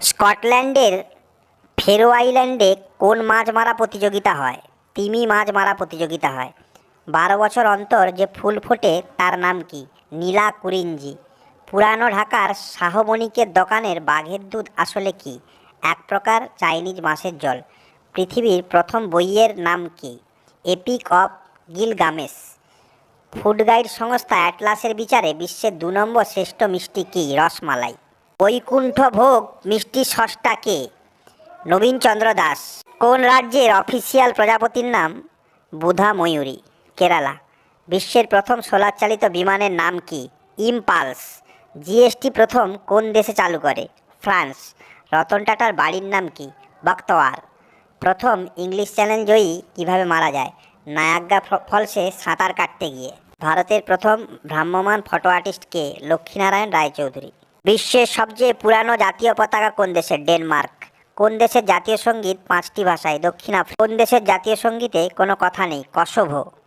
স্কটল্যান্ডের ফেরো আইল্যান্ডে কোন মাছ মারা প্রতিযোগিতা হয়? তিমি মাছ মারা প্রতিযোগিতা হয়। বারো বছর অন্তর যে ফুল ফোটে তার নাম কি? নীলা কুরিঞ্জি। পুরানো ঢাকার শাহবণিকের দোকানের বাঘের দুধ আসলে কি? এক প্রকার চাইনিজ মাছের জল। পৃথিবীর প্রথম বইয়ের নাম কি? Epic of Gilgamesh food guide সংস্থা অ্যাটলাসের বিচারে বিশ্বের দু নম্বর শ্রেষ্ঠ মিষ্টি কি? রসমালাই। বৈকুণ্ঠ ভোগ মিষ্টি সষ্টা কে? নবীনচন্দ্র দাস। কোন রাজ্যের অফিসিয়াল প্রজাপতির নাম? বুধা ময়ূরী, কেরালা। বিশ্বের প্রথম সোলার চালিত বিমানের নাম কি? ইম্পালস। জিএসটি প্রথম কোন দেশে চালু করে? ফ্রান্স। রতন টাটার বাড়ির নাম কি? বক্তওয়ার প্রথম ইংলিশ চ্যানেল জয়ী কীভাবে মারা যায়? নায়াগ্রা ফ- ফলসে সাঁতার কাটতে গিয়ে। ভারতের প্রথম ভ্রাম্যমান ফটো আর্টিস্ট কে? লক্ষ্মীনারায়ণ রায়চৌধুরী। বিশ্বের সবচেয়ে পুরানো জাতীয় পতাকা কোন দেশের? ডেনমার্ক। কোন দেশের জাতীয় সংগীত পাঁচটি ভাষায়? দক্ষিণ আফ্রিকা। কোন দেশের জাতীয় সঙ্গীতে কোনো কথা নেই? কসোভো।